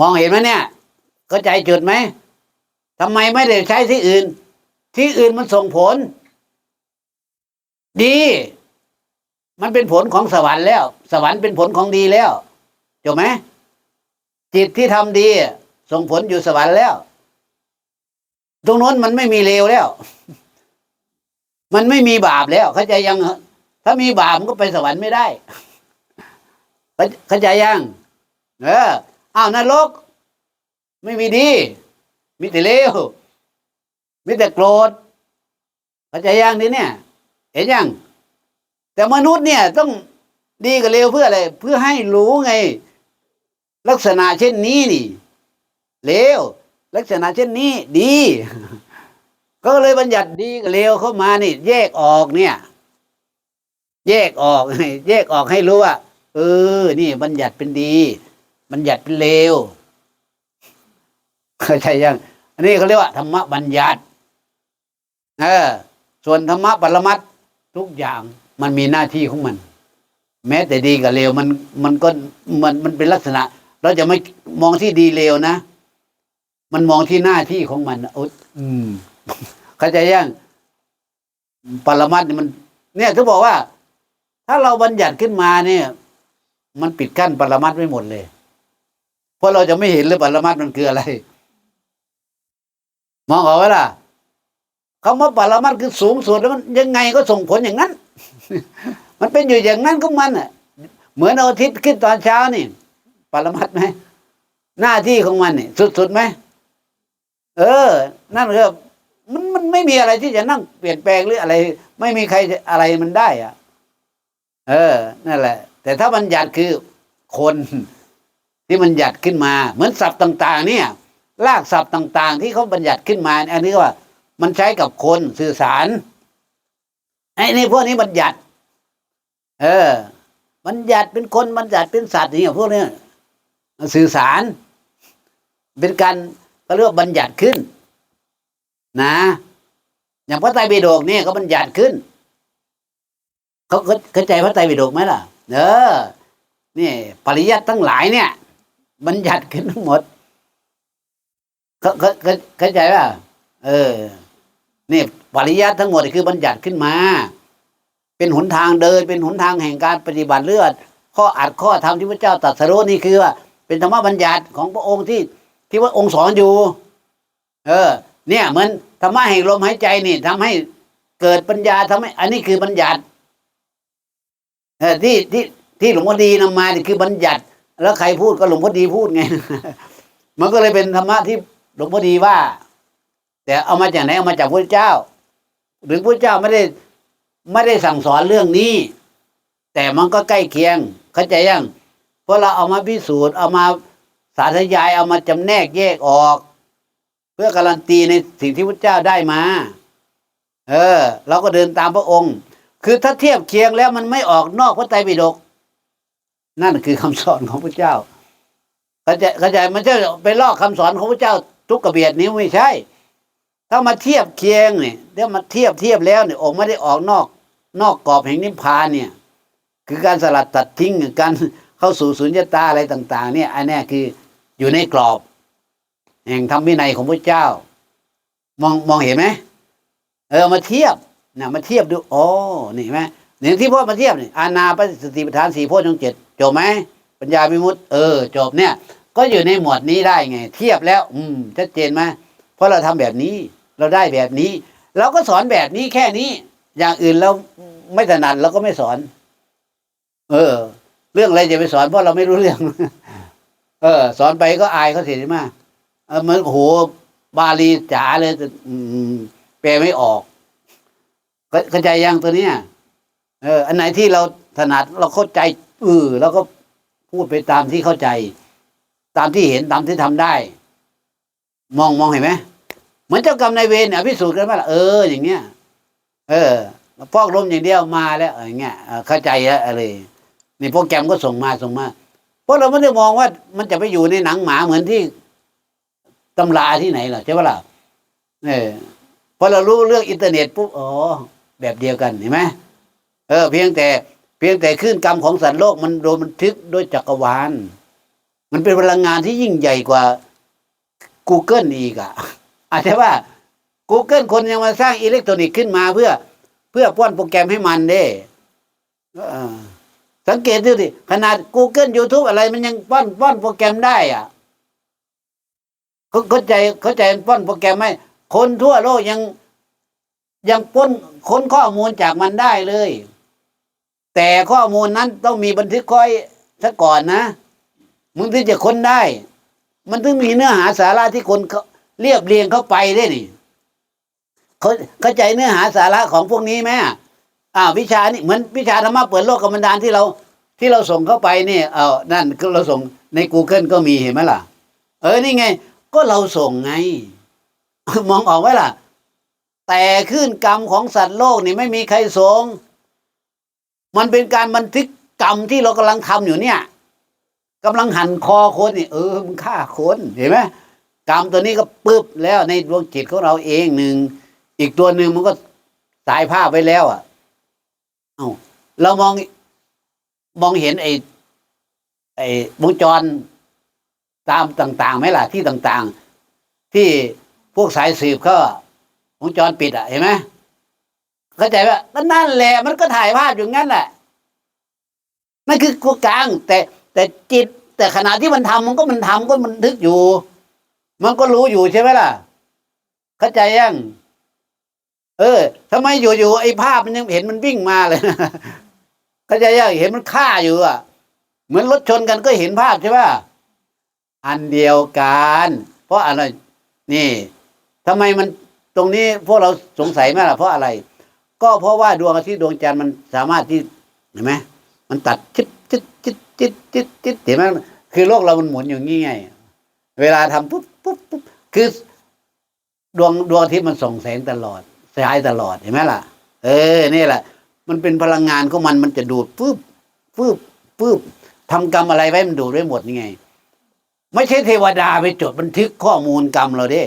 มองเห็นไหมเนี่ย เข้าใจจุดไหมทำไมไม่ได้ใช้ที่อื่น ที่อื่นมันส่งผล ดี มันเป็นผลของสวรรค์แล้ว สวรรค์เป็นผลของดีแล้วจบไหมจิตที่ทำดี ส่งผลอยู่สวรรค์แล้ว ตรงโน้นมันไม่มีเลวแล้ว มันไม่มีบาปแล้ว เข้าใจยัง ถ้ามีบาปมันก็ไปสวรรค์ไม่ได้ เขาเข้าใจยัง เออ อ้าวนรก ไม่มีดี มีแต่เลวมีแต่โกรธเข้าใจยังนี่เนี่ย เห็นยังแต่มนุษย์เนี่ยต้องดีกับเลวเพื่ออะไร เพื่อให้รู้ไง ลักษณะเช่นนี้นี่เลวลักษณะเช่นนี้ดี ก็เลยบัญญัติดีกับเลวเข้ามานี่ แยกออกเนี่ย แยกออกแยกออกให้รู้ว่าเออ นี่บัญญัติเป็นดี บัญญัติเป็นเลวเข้าใจยัง อันนี้เขาเรียกว่าธรรมบัญญัติเออส่วนธรรมะปรมัตถ์ทุกอย่างมันมีหน้าที่ของมัน แม้แต่ดีกับเลวมันมันก็มันมันเป็นลักษณะ เราจะไม่มองที่ดีเลวนะ มันมองที่หน้าที่ของมันโอ๊ยอืมเข้าใจยังปรมัตถ์นี่มัน เนี่ยถึงบอกว่า ถ้าเราบัญญัติขึ้นมาเนี่ย มันปิดกั้นปรมัตถ์ไม่หมดเลย เพราะเราจะไม่เห็นเลยปรมัตมันคืออะไร มองออกไหมล่ะคำว่าปรมัตคือสูงสุดแล้วมันยังไงก็ส่งผลอย่างนั้น มันเป็นอยู่อย่างนั้นของมันอะ เหมือนอาทิตย์ขึ้นตอนเช้านี่ปรมัตไหมหน้าที่ของมันนี่สุดๆไหมเออ นั่นก็มันมันไม่มีอะไรที่จะนั่งเปลี่ยนแปลงหรืออะไร ไม่มีใครอะไรมันได้ อะ เออ นั่นแหละ แต่ถ้าบัญญัติคือคน ที่มันหยัดขึ้นมา เหมือนศัพท์ต่าง ๆ เนี่ยลากศัพท์ต่างๆ ที่เขาบัญญัติขึ้นมา อันนี้ว่ามันใช้กับคนสื่อสารไอ้นี่พวกนี้บัญญัติ เออ บัญญัติเป็นคนบัญญัติเป็นสัตว์เนี่ยพวกเนี้ยสื่อสาร เป็นการเขาเรียกบัญญัติขึ้น นะ อย่างพระไตรปิฎกเนี่ยเขาบัญญัติขึ้นเขาเข้าใจพระไตรปิฎกไหมล่ะ เออ นี่ ปริยัติทั้งหลายเนี่ย บัญญัติขึ้นทั้งหมดเขาเขาเข้าใจป่ะเออ นี่ปริยัติทั้งหมดคือบัญญัติขึ้นมา เป็นหนทางเดิน เป็นหนทางแห่งการปฏิบัติเลือด ข้ออัดข้อธรรมที่พระเจ้าตรัสรู้นี่คือว่าเป็นธรรมบัญญัติของพระองค์ที่ที่ว่าองค์สอนอยู่ เออ เนี่ยเหมือนธรรมะแห่งลมหายใจนี่ทำให้เกิดปัญญาทำให้ อันนี้คือบัญญัติเออที่ที่ที่หลวงพ่อดีนำมานี่คือบัญญัติ แล้วใครพูดก็หลวงพ่อดีพูดไง มันก็เลยเป็นธรรมะที่หลวงพ่อดีว่า แต่เอามาจากไหนเอามาจากพระเจ้า หรือพระเจ้าไม่ได้ไม่ได้สั่งสอนเรื่องนี้ แต่มันก็ใกล้เคียง เข้าใจยังเพราะเราเอามาพิสูจน์เอามาสาธยายเอามาจำแนกแยกออก เพื่อการันตีในสิ่งที่พระเจ้าได้มา เออ เราก็เดินตามพระองค์ คือถ้าเทียบเคียงแล้วมันไม่ออกนอกพระไตรปิฎก นั่นคือคำสอนของพระเจ้าเข้าใจเข้าใจมันจะไปลอกคำสอนของพระเจ้า ทุกกระเบียดนิ้วไม่ใช่ ถ้ามาเทียบเคียงเนี่ยเดี๋ยวมาเทียบเทียบแล้วเนี่ยออกไม่ได้ออกนอก นอกกรอบแห่งนิพพานเนี่ย คือการสลัดตัดทิ้งการเข้าสู่สุญญตาอะไรต่าง ๆ เนี่ยอันเนี้ยคืออยู่ในกรอบ แห่งธรรมวินัยของพระเจ้า มองมองเห็นไหมเออมาเทียบนะมาเทียบดูโอ้นี่ไหมเนี่ยที่พ่อมาเทียบนี่อานาปสติปัฏฐานสี่โพชฌงเจ็ด จบไหมปัญญาวิมุตติเออจบเนี่ย ก็อยู่ในหมวดนี้ได้ไง เทียบแล้ว อืมชัดเจนไหมเพราะเราทำแบบนี้เราได้แบบนี้เราก็สอนแบบนี้แค่นี้ อย่างอื่นเราไม่ถนัดเราก็ไม่สอน เออ เรื่องอะไรจะไปสอนเพราะเราไม่รู้เรื่อง เออ สอนไปก็อายเขาเสียมากเออเหมือนโหบาลีจ๋าเลยอืมแปลไม่ออกเข้าใจยังตัวเนี้ยเออ อันไหนที่เราถนัดเราเข้าใจ เออแล้วก็พูดไปตามที่เข้าใจ ตามที่เห็นตามที่ทำได้ มองมองเห็นไหมเหมือนเจ้ากรรมนายเวรเนี่ยพิสูจน์กันว่าเออ อย่างเงี้ย เออฟอกลมอย่างเดียวมาแล้วอย่างเงี้ยเข้าใจแล้วอะไรนี่โปรแกรมก็ส่งมาส่งมา เพราะเราไม่ได้มองว่ามันจะไปอยู่ในหนังหมาเหมือนที่ตำราที่ไหนหรอใช่ปะล่ะเออพอเรารู้เรื่องอินเทอร์เน็ตปุ๊บอ๋อแบบเดียวกันเห็นไหมเออ เพียงแต่ เพียงแต่ขึ้นกรรมของสัตว์โลกมันโดนบันทึกด้วยจักรวาล มันเป็นพลังงานที่ยิ่งใหญ่กว่า Google อีกอะอาจจะว่า Google คนยังมาสร้างอิเล็กทรอนิกส์ขึ้นมาเพื่อ เพื่อป้อนโปรแกรมให้มันเด้สังเกตดูดิขนาด Google YouTube อะไรมันยังป้อนป้อนโปรแกรมได้อะเขาเข้าใจเข้าใจป้อนโปรแกรมไหมคนทั่วโลกยังยังป้นค้นข้อมูลจากมันได้เลย แต่ข้อมูลนั้นต้องมีบันทึกค่อยซะก่อนนะ มึงถึงจะค้นได้ มันถึงมีเนื้อหาสาระที่คนเขาเรียบเรียงเข้าไปได้นี่เขาเข้าใจเนื้อหาสาระของพวกนี้ไหมอ่าวิชานี่เหมือนวิชาธรรมะเปิดโลกกำบันดาลที่เรา ที่เราส่งเข้าไปนี่เอานั่นคือเราส่งใน Google ก็มีเห็นไหมล่ะ เออนี่ไง ก็เราส่งไง มองออกไหมล่ะ แต่ขึ้นกรรมของสัตว์โลกนี่ไม่มีใครส่ง มันเป็นการบันทึกกรรมที่เรากำลังทำอยู่เนี่ยกำลังหั่นคอคนนี่เออมึงฆ่าคนเห็นไหมกรรมตัวนี้ก็ปึ๊บแล้วในดวงจิตของเราเองหนึ่งอีกตัวหนึ่งมันก็สายภาพไว้แล้วอะเอาเรามองมองเห็นไอ้ไอ้วงจรตามต่างๆไหมล่ะที่ต่างๆ ที่พวกสายสืบเขาวงจรปิดอะเห็นไหม เข้าใจว่าก็นั่นแหละมันก็ถ่ายภาพอยู่งั้นแหละนั่นคือกูกลาง แต่แต่จิต แต่ขณะที่มันทำมันก็มันทำก็มันทึกอยู่ มันก็รู้อยู่ใช่ไหมล่ะ เข้าใจยังเออทำไมอยู่ๆไอ้ภาพมันยังเห็นมันวิ่งมาเลยนะเข้าใจยังเห็นมันฆ่าอยู่อะ เหมือนรถชนกันก็เห็นภาพใช่ป่ะอันเดียวกัน เพราะอะไร นี่ทำไมมันตรงนี้พวกเราสงสัยไหมล่ะเพราะอะไร ก็เพราะว่าดวงอาทิตย์ดวงจันทร์มันสามารถที่เห็นไหมมันตัดจิตจิตจิตจิตจิตจิตเห็นไหมคือโลกเรามันหมุนอย่างนี้ไง เวลาทำปุ๊บปุ๊บปุ๊บคือดวงดวงอาทิตย์มันส่งแสงตลอดสายตลอดเห็นไหมล่ะ เออนี่แหละ มันเป็นพลังงานของมันมันจะดูดปุ๊บปุ๊บปุ๊บทำกรรมอะไรไว้มันดูดไว้หมดนี่ไง ไม่ใช่เทวดาไปจดบันทึกข้อมูลกรรมเราเด้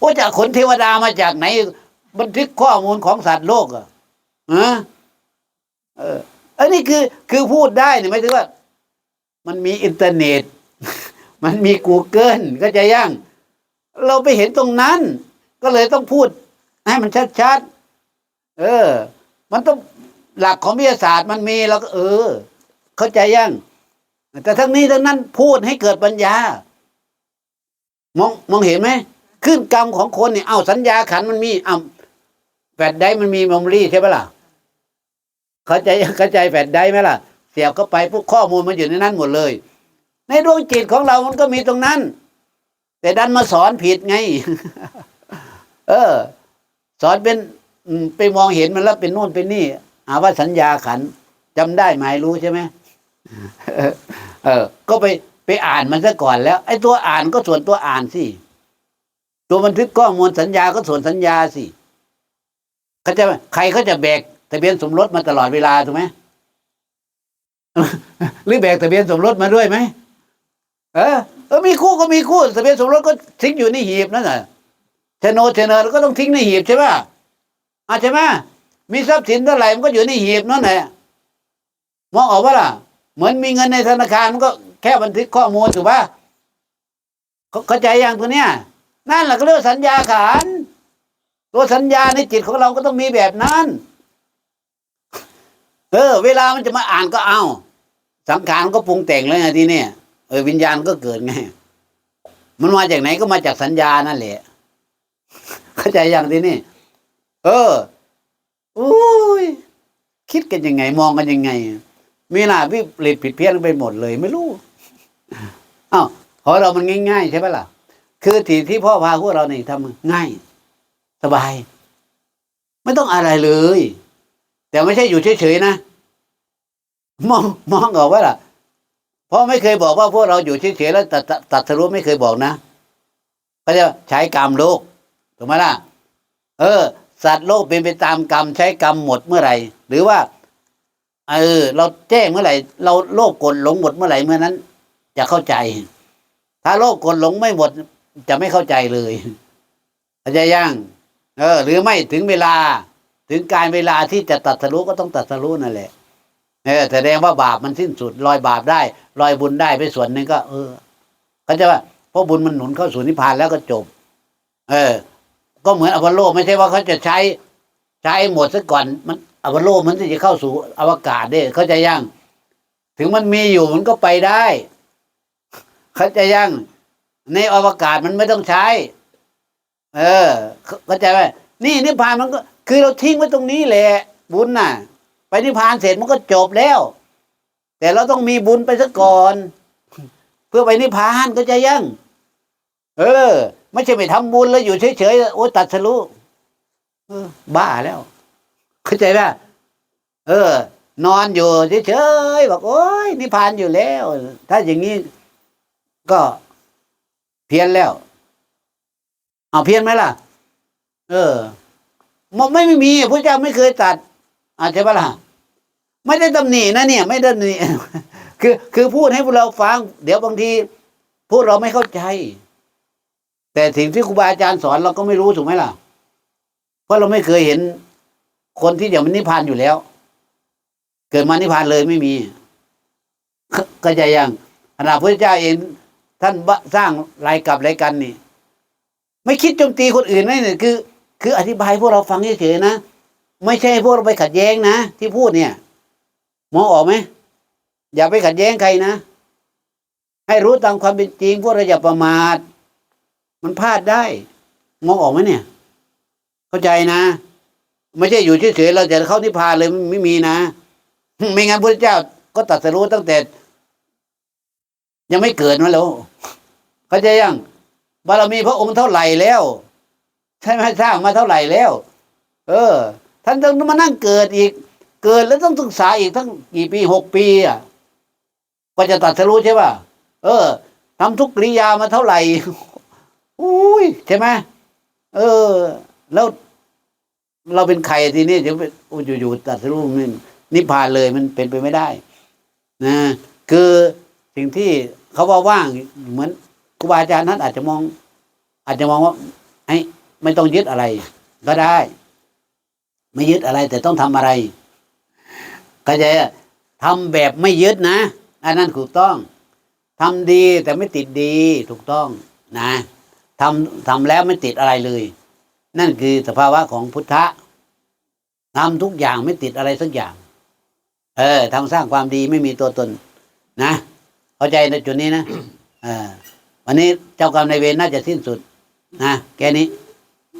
ว่าจากขนเทวดามาจากไหน บันทึกข้อมูลของสัตว์โลกอะฮะเออ อันนี้คือคือพูดได้เนี่ยไม่ถึงว่า มันมีอินเทอร์เน็ต มันมี Google ก็จะย่าง เราไปเห็นตรงนั้น ก็เลยต้องพูด ให้มันชัดๆเออ มันต้องหลักของวิทยาศาสตร์มันมีแล้วก็เออ เข้าใจยังแต่ทั้งนี้ทั้งนั้นพูดให้เกิดปัญญามองมองเห็นไหมขึ้นกรรมของคนเนี่ยเอาสัญญาขันมันมีเอา แฟดได้มันมีเมมโมรี่ใช่ไหมล่ะเข้าใจเข้าใจแฟดได้ไหมล่ะ เสียบเข้าไปพวกข้อมูลมันอยู่ในนั้นหมดเลย ในดวงจิตของเรามันก็มีตรงนั้น แต่ดันมาสอนผิดไง เออ สอนเป็นไปมองเห็นมันแล้วเป็นโน่นเป็นนี่หาว่าสัญญาขันธ์จำได้ไหมรู้ใช่ไหมเออ ก็ไปไปอ่านมันซะก่อนแล้ว ไอ้ตัวอ่านก็ส่วนตัวอ่านสิตัวบันทึกข้อมูลสัญญาก็ส่วนสัญญาสิ เขาจะใครเขาจะแบกทะเบียนสมรสมาตลอดเวลาถูกไหมหรือแบกทะเบียนสมรสมาด้วยไหมเออเออมีคู่ก็มีคู่ทะเบียนสมรสก็ทิ้งอยู่ในหีบนั่นแหละโนดโฉนดก็ต้องทิ้งในหีบใช่ไหมอะใช่ไหมมีทรัพย์สินเท่าไหร่มันก็อยู่ในหีบนั่นแหละมองออกว่าล่ะ เหมือนมีเงินในธนาคารมันก็แค่บันทึกข้อมูลถูกปะเขาเข้าใจอย่างตัวเนี้ยนั่นแหละก็เรียกว่าสัญญาขัน ตัวสัญญาในจิตของเราก็ต้องมีแบบนั้น เออ เวลามันจะมาอ่านก็เอา สังขารก็ปรุงแต่งแล้วไงทีเนี้ยเออวิญญาณก็เกิดไง มันมาจากไหนก็มาจากสัญญานั่นแหละ เข้าใจอย่างทีนี้เอออุ้ยคิดกันยังไง มองกันยังไงมีหน้าวิปริตผิดเพี้ยนไปหมดเลย ไม่รู้อ้าวของเรามันง่ายๆใช่ไหมล่ะ คือที่ที่พ่อพาพวกเราเนี่ยทำง่าย สบาย ไม่ต้องอะไรเลย แต่ไม่ใช่อยู่เฉยๆนะมองมองออกว่าล่ะ เพราะไม่เคยบอกว่าพวกเราอยู่เฉยๆแล้วตัดตัดสรุปไม่เคยบอกนะเขาจะใช้กรรมโลกถูกไหมล่ะ เออ สัตว์โลกเป็นไปตามกรรมใช้กรรมหมดเมื่อไหร่ หรือว่าเออ เราแจ้งเมื่อไหร่ เราโลภกดหลงหมดเมื่อไหร่เมื่อนั้น จะเข้าใจ ถ้าโลภกดหลงไม่หมด จะไม่เข้าใจเลยเข้าใจยัง เออ หรือไม่ถึงเวลา ถึงการเวลาที่จะตัดสรู้ก็ต้องตัดสรู้นั่นแหละเออแสดงว่าบาปมันสิ้นสุดลอยบาปได้ลอยบุญได้ไปส่วนหนึ่งก็ เออเขาจะว่าเพราะบุญมันหนุนเข้าสู่นิพพานแล้วก็จบ เออ ก็เหมือนอพอลโลไม่ใช่ว่าเขาจะใช้ใช้หมดซะก่อน มันอพอลโลมันจะเข้าสู่อวกาศเด้เขาจะยังถึงมันมีอยู่มันก็ไปได้เขาจะยังในอวกาศมันไม่ต้องใช้ เออเข้าใจไหมนี่นิพพานมันก็คือเราทิ้งไว้ตรงนี้แหละบุญน่ะ ไปนิพพานเสร็จมันก็จบแล้ว แต่เราต้องมีบุญไปซะก่อน เพื่อไปนิพพานก็จะยัง เออ ไม่ใช่ไปทำบุญแล้วอยู่เฉยๆโอ้ตัดสรู้เออบ้าแล้ว เข้าใจป่ะเออ นอนอยู่เฉยๆบอกโอ้ยนิพพานอยู่แล้ว ถ้าอย่างนี้ก็เพี้ยนแล้ว เอาเพี้ยนไหมล่ะ เออมันไม่ไม่มีพระเจ้าไม่เคยตัด อาจจะปะล่ะไม่ได้ตำหนินะเนี่ย ไม่ได้ตำหนิคือ คือพูดให้พวกเราฟัง เดี๋ยวบางทีพวกเราไม่เข้าใจ แต่สิ่งที่ครูบาอาจารย์สอนเราก็ไม่รู้ถูกไหมล่ะ เพราะเราไม่เคยเห็นคนที่อย่างมันนิพพานอยู่แล้ว เกิดมานิพพานเลยไม่มีก็จะยังขณะพระเจ้าเองท่านสร้างรายกับรายกันนี่ ไม่คิดโจมตีคนอื่นนะเนี่ยคือ คืออธิบายพวกเราฟังเฉยๆนะ ไม่ใช่พวกเราไปขัดแย้งนะ ที่พูดเนี่ย มองออกไหมอย่าไปขัดแย้งใครนะ ให้รู้ตามความเป็นจริง พวกเราอย่าประมาท มันพลาดได้ มองออกไหมเนี่ย เข้าใจนะ ไม่ใช่อยู่เฉยๆเราจะเข้านิพพานเลยไม่มีนะ ไม่งั้นพระเจ้าก็ตรัสรู้ตั้งแต่ ยังไม่เกิดมาแล้ว เข้าใจยัง บารมีพระองค์เท่าไหร่แล้วใช่ไหมสร้างมาเท่าไหร่แล้ว เออ ท่านต้องมานั่งเกิดอีก เกิดแล้วต้องศึกษาอีกทั้งกี่ปีหกปีอะก็จะตัดสรู้ใช่ป่ะเออทำทุกกริยามาเท่าไหร่อุ้ยใช่ไหมเออ แล้วเราเป็นใครทีนี้จะไปอยู่ๆตัดสรู้มันนิพพานเลยมันเป็นไปไม่ได้ นะ คือสิ่งที่เขาว่าว่างเหมือน ครูบาอาจารย์นั้นอาจจะมอง อาจจะมองว่าไอ้ไม่ต้องยึดอะไร ก็ได้ ไม่ยึดอะไร แต่ต้องทำอะไรก็จะทำแบบไม่ยึดนะอันนั้นถูกต้องทำดีแต่ไม่ติดดีถูกต้องนะทำทำแล้วไม่ติดอะไรเลย นั่นคือสภาวะของพุทธะทำทุกอย่างไม่ติดอะไรสักอย่าง เออทำสร้างความดีไม่มีตัวตน นะเข้าใจในจุดนี้นะเออ วันนี้เจ้ากรรมนายเวรน่าจะสิ้นสุดนะแค่นี้